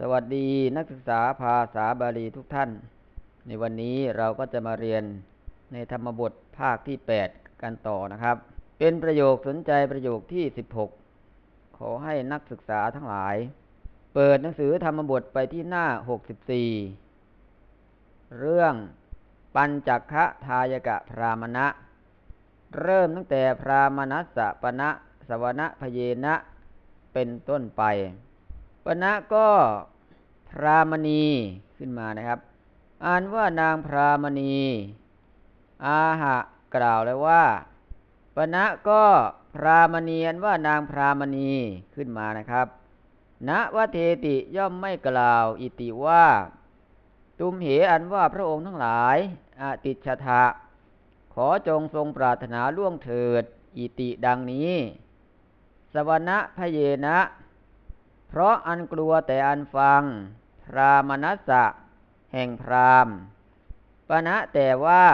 สวัสดีนักศึกษาภาษาบาลีทุกท่าน ในวันนี้เราก็จะมาเรียนในธรรมบทภาคที่ 8 กันต่อนะครับ เป็นประโยคสนใจประโยคที่ 16 ขอให้นักศึกษาทั้งหลาย เปิดหนังสือธรรมบทไปที่หน้า 64 เรื่องปัญจคะทายกะพรามณะ เริ่มตั้งแต่พรามณัสสะปณะสวนะพเยนะเป็นต้นไป ปณะก็พรามณีขึ้นมานะครับ อ่านว่านางพรามณี อาหะกล่าวแล้วว่าปณะก็พรามณีอันว่านางพรามณีขึ้นมานะครับณวเทติย่อมไม่กล่าว อิติว่า ตุมเหอันว่าพระองค์ทั้งหลายอติชทะขอจงทรงปรารถนาล่วงเถิด อิติดังนี้ สวนะพเยนะ เพราะอันกลัวแต่อันฟัง พรามนัสสะ แห่งพรามปณะแต่ว่า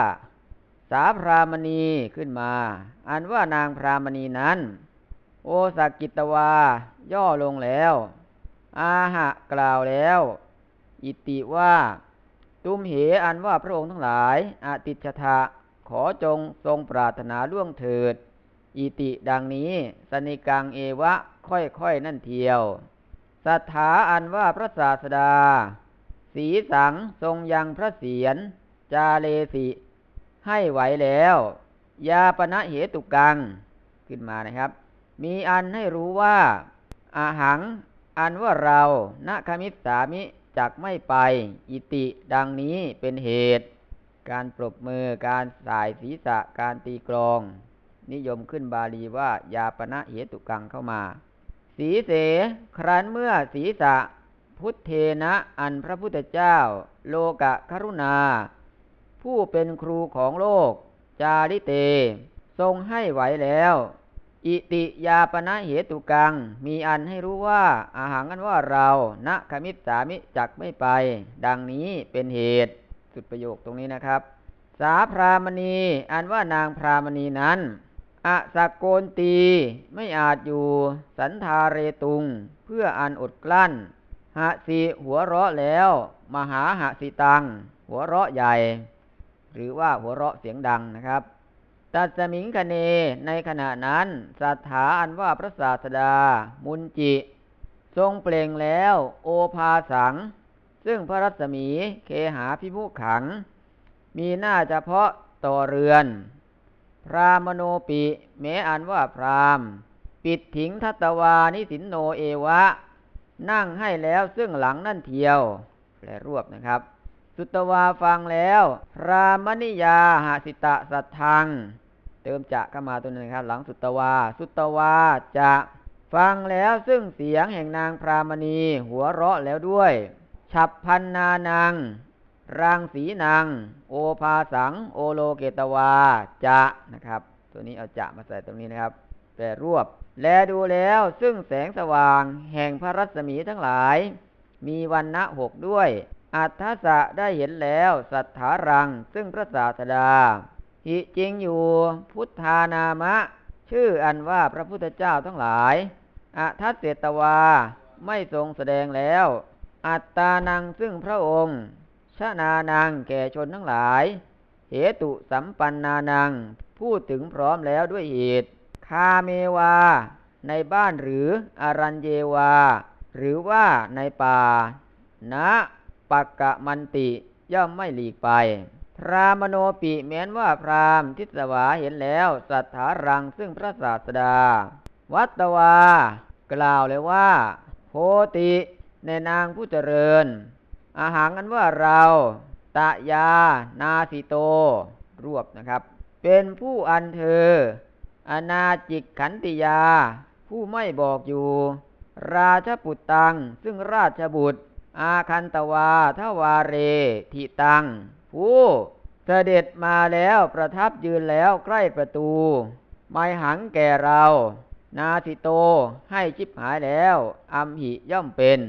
สาพรามณีขึ้นมา อันว่านางพรามณีนั้น โอสักกิตวา ย่อลงแล้ว อาหะกล่าวแล้ว อิติว่า ตุมเหอันว่าพระองค์ทั้งหลายอติชทะขอจงทรงปรารถนาล่วงเถิด อิติดังนี้ สนิกังเอวะ ค่อยๆนั่นเทียว ศรัทธาอันว่าพระศาสดา สีสังทรงยังพระเสียรจาเลสิ ให้ไหวแล้ว ยาปณะเหตุกัง ขึ้นมานะครับ มีอันให้รู้ว่า อาหัง อันว่าเราณคมิสามิจักไม่ไป อิติดังนี้เป็นเหตุ การปรบมือการสายศีรษะการตีกลอง นิยมขึ้นบาลีว่ายาปณะเหตุกังเข้ามา สีเส ครั้นเมื่อศีรษะพุทเทนะอันพระพุทธเจ้า โลกะครุณา ผู้เป็นครูของโลก จาริเต ทรงให้ไหวแล้ว อิติยาปณะเหตุกัง มีอันให้รู้ว่าอาหารกันว่าเราณคมิตสามิจักไม่ไป ดังนี้เป็นเหตุ สุดประโยคตรงนี้นะครับ สาพรามณีอันว่านางพรามณีนั้น อสกโกนตีไม่อาจอยู่ สันทาเรตุง เพื่ออันอดกลั้นหะสิหัวเราะแล้ว มหาหะสิตัง หัวเราะใหญ่ หรือว่าหัวเราะเสียงดังนะครับตัดสมิงคเนในขณะนั้นสัทธาอันว่าพระศาสดา มุนจิ ทรงเปล่งแล้ว โอภาสัง ซึ่งพระรัศมีเคหาพิมุขขัง มีหน้าเฉพาะต่อเรือน พรามโนปิแม้อันว่าพราม ปิดถิงทัตวานิสินโนเอวะ นั่งให้แล้วซึ่งหลังนั่นเทียวแปลรวบนะครับ สุตวาฟังแล้ว พรามณิยาหาสิตะสัทธัง เติมจะเข้ามาตัวนึงครับ หลังสุตวา สุตวาจะฟังแล้วซึ่งเสียงแห่งนางพรามณีหัวเราะแล้วด้วย ฉับพันนานัง รังสีนางโอภาสัง โอโลเกตวาจะนะครับ ตัวนี้เอาจะมาใส่ตรงนี้นะครับ แปลรวบ แลดูแล้วซึ่งแสงสว่าง แห่งพระรัศมีทั้งหลาย มีวันณะหกด้วย อัฏฐสะได้เห็นแล้วสัทธารัง ซึ่งพระศาสดาหิจริงอยู่พุทธานามะ ชื่ออันว่าพระพุทธเจ้าทั้งหลายอัทัสเสตวาไม่ทรงแสดงแล้ว อัตตานังซึ่งพระองค์ นานังแก่ชนทั้งหลาย เหตุสัมปันนานัง พูดถึงพร้อมแล้วด้วยเหตุ คาเมวา ในบ้านหรืออารัญเยวา หรือว่าในป่าณปักกะมันติย่อมไม่หลีกไป พรามโนปิแม้นว่าพรามทิสวาเห็นแล้ว สัทธารังซึ่งพระศาสดา วัตวา กล่าวเลยว่า โพติในนางผู้เจริญ อาหารกันว่าเราตะยา นาสิโต รวบนะครับ เป็นผู้อันเธอ อนาจิกขันติยา ผู้ไม่บอกอยู่ ราชปุตตัง ซึ่งราชบุตร อาคันตวาทวาเรทิตัง ผู้เสด็จมาแล้วประทับยืนแล้วใกล้ประตู ไม่หังแก่เรา นาสิโตให้ชิบหายแล้ว อัมหิย่อมเป็น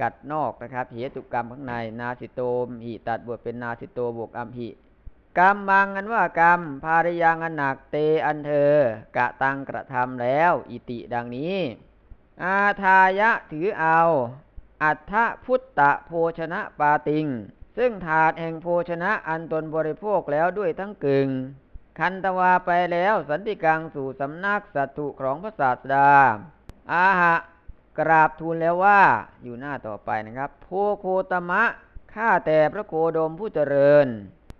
กัดนอกนะครับเหตุกรรมข้างใน นาสิโตมหิตัดบวกเป็นนาสิโตบวกอัมหิกรรมมังอันว่ากรรม ภาริยังอันหนักเตอันเธอกะตังกระทำแล้ว อิติดังนี้ อาทายะถือเอาออัฏฐพุตตะโภชนะปาติง ซึ่งถาดแห่งโภชนะอันตนบริโภคแล้วด้วยทั้งกึ่ง คันตวาไปแล้วสันติกังสู่สำนักสัตถุของพระศาสดาอาหะ กราบทูลแล้วว่าอยู่หน้าต่อไปนะครับโพโคตมะข้าแต่พระโคดมผู้เจริญ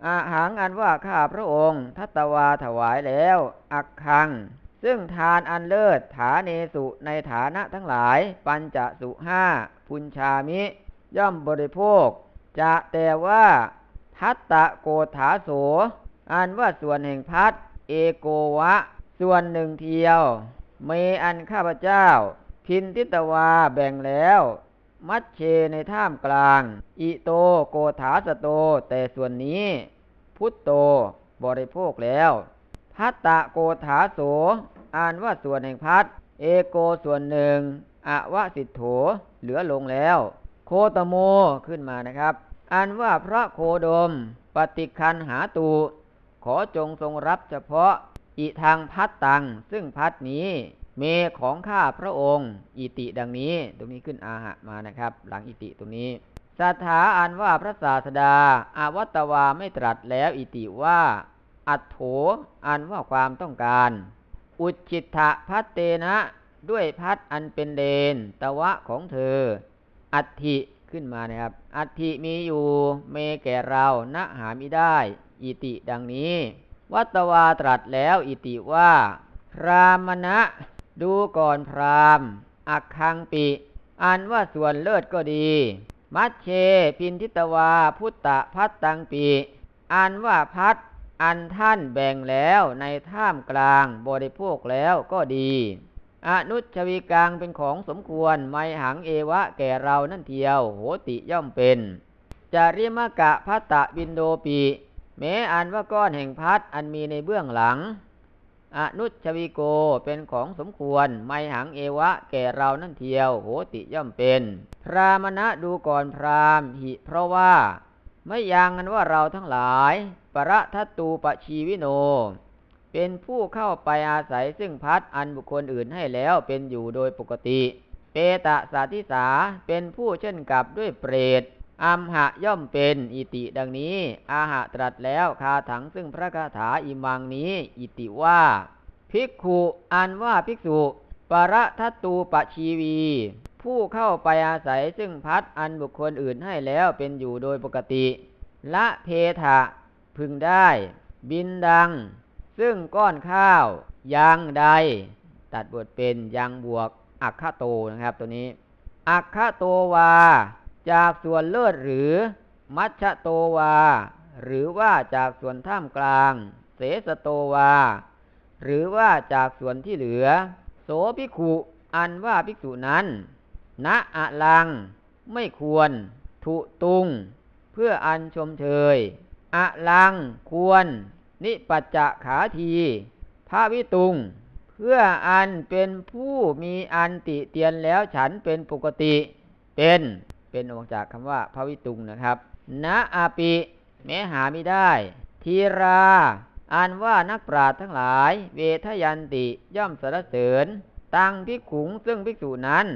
อาหางอันว่าข้าพระองค์ทัตวาถวายแล้ว อักคัง ซึ่งทานอันเลิศฐาเนสุในฐานะทั้งหลาย ปัญจสุห้าพุญชามิ ย่อมบริโภค จะแต่ว่าทัตตะโกถาโส อันว่าส่วนแห่งพัดเอโกวะ ส่วนหนึ่งเทียว เมอันข้าพเจ้า พินทิตวาแบ่งแล้ว มัดเชในท่ามกลาง อิโตโกถาสโต แต่ส่วนนี้ พุทโตบริโภคแล้วพัตตะโกถาโส อ่านว่าส่วนแห่งพัดเอโกส่วนหนึ่งอวสิทโถเหลือลงแล้ว โคตโมขึ้นมานะครับอันว่าพระโคดม ปฏิคันหาตู ขอจงทรงรับเฉพาะอิทางพัดตัง ซึ่งพัดนี้ เมของข้าพระองค์ อิติดังนี้ ตรงนี้ขึ้นอาหะมานะครับ หลังอิติตรงนี้สถาอันว่าพระศาสดาอาวัตวาไม่ตรัสแล้วอิติว่า อัตโถอันว่าความต้องการ อุจิตะพัตเตนะ ด้วยพัดอันเป็นเดน ตวะของเธอ อัติขึ้นมานะครับ อัติมีอยู่เมแก่เราณหามิได้ อิติดังนี้ วัตวาตรัสแล้วอิติว่าพรามณะ ดูก่อนพรามอักคังปิอันว่าส่วนเลิศก็ดี มัชเช พินทิตวา พุตตะพัตตังปีอันว่าพัด อันท่านแบ่งแล้วในท่ามกลางบริโภคแล้วก็ดี อนุชวีกังเป็นของสมควรไมหังเอวะแก่เรานั่นเทียว โหติย่อมเป็น จาริมกะพัตตะบินโดปีแม้อันว่าก้อนแห่งพัดอันมีในเบื้องหลัง อนุชวีโกเป็นของสมควร ไมหังเอวะแก่เรานั่นเทียว โหติย่อมเป็น พรามณะดูก่อนพรามหิเพราะว่า ไม่ยังกันว่าเราทั้งหลาย ประทัตตูปชีวิโน เป็นผู้เข้าไปอาศัยซึ่งพัดอันบุคคลอื่นให้แล้วเป็นอยู่โดยปกติ เปตะสาธิสาเป็นผู้เช่นกับด้วยเปรต อัมหะย่อมเป็นอิติดังนี้ อาหะตรัสแล้วคาถังซึ่งพระคาถาอิมังนี้ อิติว่า ภิกขุอันว่าภิกษุ ปรทัตตูปชีวี ผู้เข้าไปอาศัยซึ่งพัดอันบุคคลอื่นให้แล้วเป็นอยู่โดยปกติ ละเพทะพึงได้ บินดัง ซึ่งก้อนข้าวยังใด ตัดบทเป็นยังบวกอักขโตนะครับตัวนี้ อักขโตวา จากส่วนเลิศหรือมัชชโตวา หรือว่าจากส่วนท่ามกลาง เสสโตวา หรือว่าจากส่วนที่เหลือ โสภิกขุอันว่าภิกษุนั้น ณอะลัง ไม่ควรทุตุง เพื่ออันชมเชยอะลังควร นิปัจจะขาทีพระวิตุง เพื่ออันเป็นผู้มีอันติเตียนแล้วฉันเป็นปกติ เป็น เป็นออกจากคำว่าพระวิตุงนะครับณอาปิแม้หาไม่ได้ ทีราอันว่านักปราชญ์ทั้งหลาย เวทยันติย่อมสรรเสริญ ตังภิกขุงซึ่งภิกษุนั้น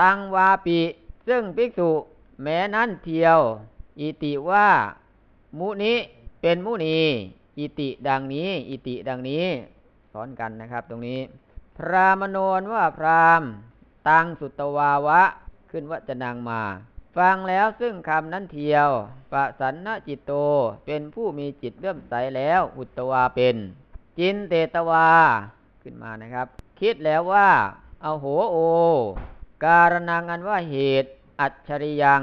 ตังวาปิ ซึ่งภิกษุ แม้นั้นเทียว อิติว่า มุนิเป็นมุนี อิติดังนี้ อิติดังนี้ สอนกันนะครับตรงนี้ พรามโนนว่าพรามตังสุตวาวะ ขึ้นว่าจนางมา ฟังแล้วซึ่งคำนั้นเทียว ปะสันนจิตโต เป็นผู้มีจิตเลื่อมใสแล้ว อุตตวาเป็น จินเตตวา ขึ้นมานะครับ คิดแล้วว่าเอาโหโอ การนังอันว่าเหตุ อัจฉริยัง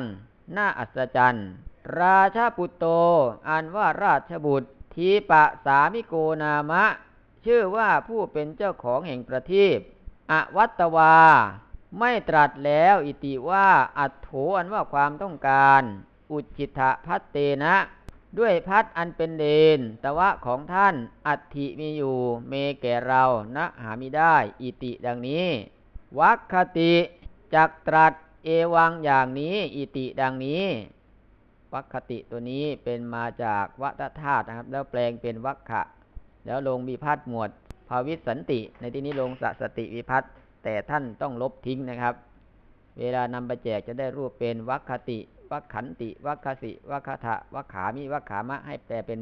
น่าอัศจรรย์ ราชาปุตโต อันว่าราชบุตร ทีปะสามิโกนามะ ชื่อว่าผู้เป็นเจ้าของแห่งประทีปอวัตตวา ไม่ตรัสแล้วอิติว่าอัตโถอันว่าความต้องการ อุจิตะพัตเตนะ ด้วยพัดอันเป็นเดนตะวะของท่านอัตถิมีอยู่เมแก่เรานะหามิได้อิติดังนี้ วัคคติจักตรัสเอวังอย่างนี้อิติดังนี้วัคคติตัวนี้เป็นมาจากวัตธาตุนะครับ แล้วแปลงเป็นวัคคะแล้วลงวิพัฒน์หมวดภาวิสันติ ในที่นี้ลงสสติวิพัฒน์ แต่ท่านต้องลบทิ้งนะครับ เวลานำไปแจกจะได้รูปเป็นวัคคติวัคขันติวัคคสิวัคคทะวัคขามิวัคขามะให้แปลเป็น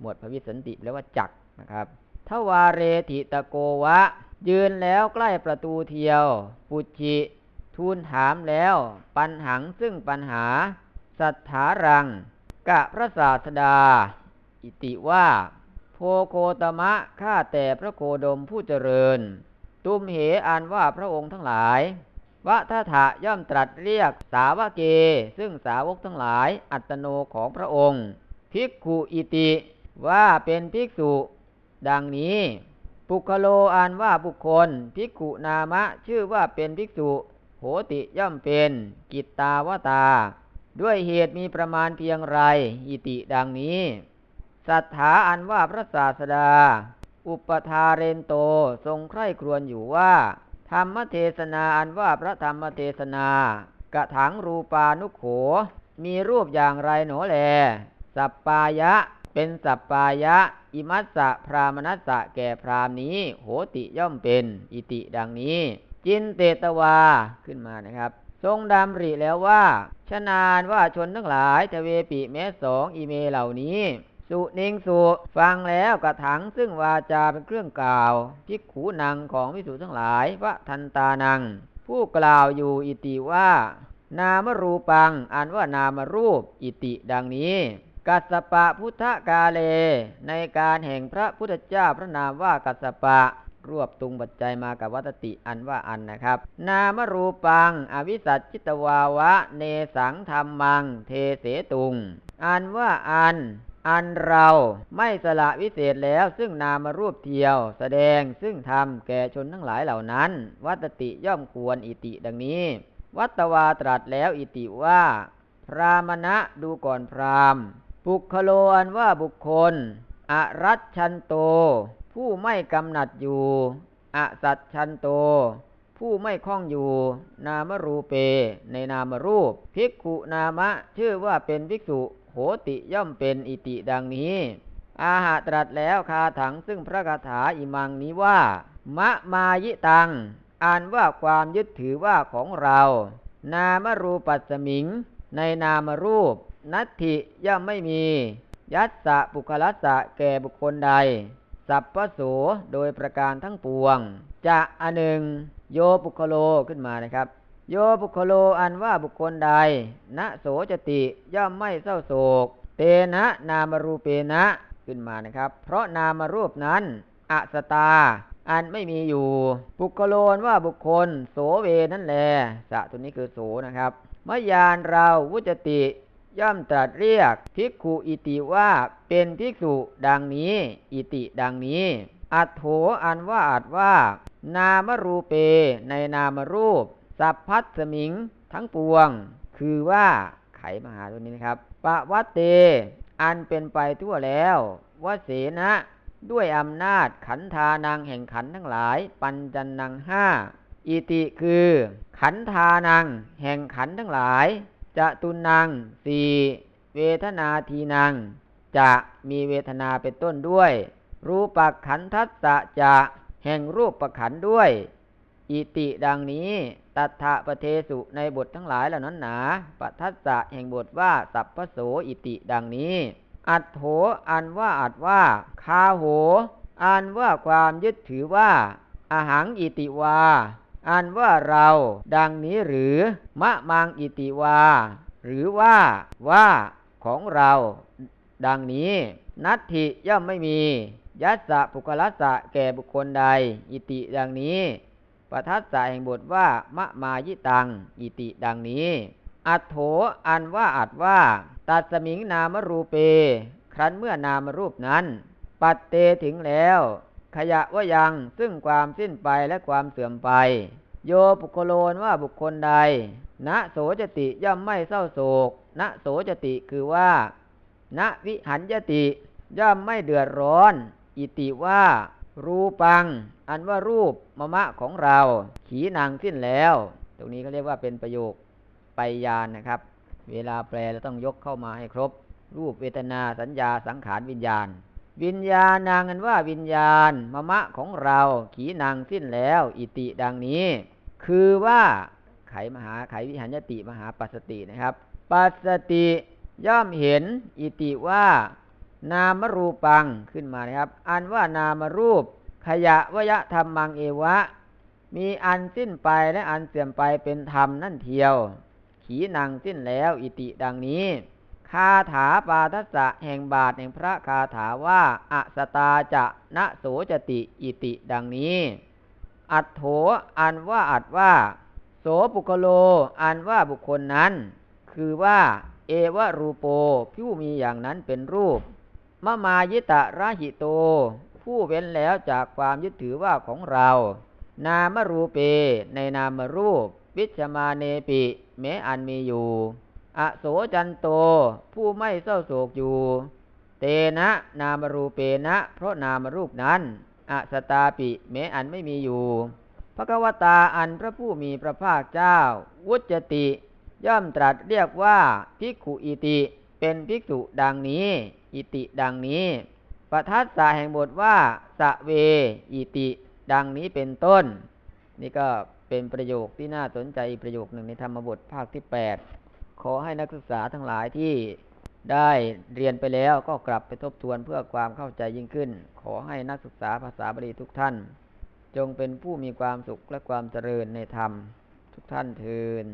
หมวดพวิสันติแปลว่าจักนะครับทวาเรติตะโกวะ ยืนแล้วใกล้ประตูเทียว ปุจิทูลถามแล้ว ปัญหังซึ่งปัญหา สัทธารัง กะพระศาสดา อิติว่า โพโคตมะข้าแต่พระโคดมผู้เจริญ ตุมเหอันว่าพระองค์ทั้งหลายวะทะถะย่อมตรัสเรียกสาวเก ซึ่งสาวกทั้งหลายอัตโนของพระองค์ ภิกขุอิติ ว่าเป็นภิกษุ ดังนี้ ปุคโลอันว่าบุคคล ภิกขุนามะชื่อว่าเป็นภิกษุ โหติย่อมเป็น กิตตาวตา ด้วยเหตุมีประมาณเพียงไรอิติดังนี้ สัทธาอันว่าพระศาสดา อุปทาเรนโตทรงใคร่ครวญอยู่ว่า ธรรมเทศนาอันว่าพระธรรมเทศนากระถังรูปานุโข มีรูปอย่างไรหนอแล สัปปายะ เป็นสัปปายะ อิมัสสะพรามนัสสะแก่พรามนี้ โหติย่อมเป็น อิติดังนี้ จินเตตวาขึ้นมานะครับ ทรงดำริแล้วว่า ชนานว่าชนทั้งหลายทเวปิแม้สองอีเมเหล่านี้ สุนิงสุฟังแล้วกระถังซึ่งวาจาเป็นเครื่องกล่าวพิกขูนังของวิสุทั้งหลายวะทันตานัง ผู้กล่าวอยู่อิติว่า นามรูปังอันว่านามรูปอิติดังนี้ กัสปะพุทธกาเล ในการแห่งพระพุทธเจ้าพระนามว่ากัสสปะรวบตุงปัจจัยมากับวัตติอันว่าอันนะครับ นามรูปัง อวิสัชจิตวาวะ เนสังธรรมัง เทเสตุง อันว่าอัน อันเราไม่สละวิเศษแล้วซึ่งนามรูปเทียว แสดงซึ่งธรรมแก่ชนทั้งหลายเหล่านั้น วัตติย่อมควรอิติดังนี้ วัตวาตรัสแล้วอิติว่า พรามณะดูก่อนพรามปุคโลอันว่าบุคคล อรัชชันโต ผู้ไม่กำหนัดอยู่อสัตชันโต ผู้ไม่คล้องอยู่ นามรูเป ในนามรูป ภิกขุนามะชื่อว่าเป็นภิกษุ โหติย่อมเป็นอิติดังนี้ อาหาตรัสแล้วคาถังซึ่งพระคาถาอิมังนี้ว่ามะมายิตังอ่านว่าความยึดถือว่าของเรา นามรูปัสมิง ในนามรูป นัตถิย่อมไม่มี ยัสสะปุคลัสสะแก่บุคคลใด สัพพโสโดยประการทั้งปวง จะอันหนึ่งโยปุคโลขึ้นมานะครับ โยปุคโลอันว่าบุคคลใดณโสจติย่อมไม่เศร้าโศก เตนะนามรูเปนะขึ้นมานะครับ เพราะนามรูปนั้นอสตา อันไม่มีอยู่ปุคโลนว่าบุคคล โสเวนั่นแลสะตัวนี้คือโสนะครับมยานเราวุจติย่อมตรัสเรียกภิกขุอิติว่าเป็นภิกษุดังนี้ อิติดังนี้ อัตโถอันว่าอัดว่า นามรูเปในนามรูป สัพพัสมิงทั้งปวง คือว่าไขมหาตัวนี้นะครับปะวัตเต อันเป็นไปทั่วแล้ววเสนะด้วยอำนาจขันธานังแห่งขันทั้งหลาย ปัญจันนังห้าอิติคือ ขันธานัง แห่งขันทั้งหลาย จะตุนังสี่เวทนาทีนัง จะมีเวทนาเป็นต้นด้วย รูปขันทัสสะจะแห่งรูปประขันธ์ด้วย อิติดังนี้ ตัทธะปะเทสุในบททั้งหลายเหล่านั้นหนาปัทัสสะแห่งบทว่าสัพพโสอิติดังนี้ อัตโถอันว่าอัดว่าคาโหอันว่าความยึดถือว่าอาหังอิติวา อันว่าเราดังนี้หรือ มะมังอิติวา หรือว่าว่าของเรา ดังนี้ นัตถิย่อมไม่มี ยัสสะปุคลัสสะแก่บุคคลใด อิติดังนี้ ปทัสสะแห่งบทว่ามะมายิตัง อิติดังนี้ อัตโถอันว่าอัดว่าตัดสมิงนามรูเป ครั้นเมื่อนามรูปนั้น ปัดเตถึงแล้ว ขยะว่ายังซึ่งความสิ้นไปและความเสื่อมไป โยปุคโลนว่าบุคคลใด ณโสจติย่อมไม่เศร้าโศก ณโสจติคือว่า ณวิหันยติย่อมไม่เดือดร้อน อิติว่า รูปัง อันว่ารูปมะมะของเรา ขีนางสิ้นแล้ว ตรงนี้เขาเรียกว่าเป็นประโยคไปยานนะครับ เวลาแปลเราต้องยกเข้ามาให้ครบ รูปเวทนาสัญญาสังขารวิญญาณ วิญญาณนางอันว่าวิญญาณมะมะของเรา ขีนางสิ้นแล้ว อิติดังนี้ คือว่าไขมหาไขวิหารยติมหาปัสสตินะครับ ปัสสติย่อมเห็นอิติว่า นามรูปังขึ้นมานะครับ อันว่านามรูป ขยะวยธรรมังเอวะ มีอันสิ้นไปและอันเสื่อมไปเป็นธรรมนั่นเทียว ขีนังสิ้นแล้วอิติดังนี้คาถาปาทัสะแห่งบาทแห่งพระคาถาว่าอะสตาจะนะโสจติอิติดังนี้ อัตโถอันว่าอัดว่า โสปุคโล อันว่าบุคคลนั้น คือว่า เอวะรูโปผู้มีอย่างนั้นเป็นรูป มะมายิตะราหิโต ผู้เว้นแล้วจากความยึดถือว่าของเรา นามรูเป ในนามรูป วิชมาเนปิแม้อันมีอยู่ อโสจันโต ผู้ไม่เศร้าโศกอยู่ เตนะนามรูเปนะ เพราะนามรูปนั้น อสตาปิแม้อันไม่มีอยู่พระกวตาอันพระผู้มีพระภาคเจ้า วุจติ ย่อมตรัสเรียกว่าภิกขุอิติ เป็นภิกษุดังนี้ อิติดังนี้ปทัสสะแห่งบทว่าสะเว อิติ ดังนี้เป็นต้น นี่ก็เป็นประโยคที่น่าสนใจประโยคหนึ่งในธรรมบทภาคที่ 8 ขอให้นักศึกษาทั้งหลายที่ได้เรียนไปแล้วก็กลับไปทบทวนเพื่อความเข้าใจยิ่งขึ้น ขอให้นักศึกษาภาษาบาลีทุกท่าน จงเป็นผู้มีความสุขและความเจริญในธรรม ทุกท่านเทิน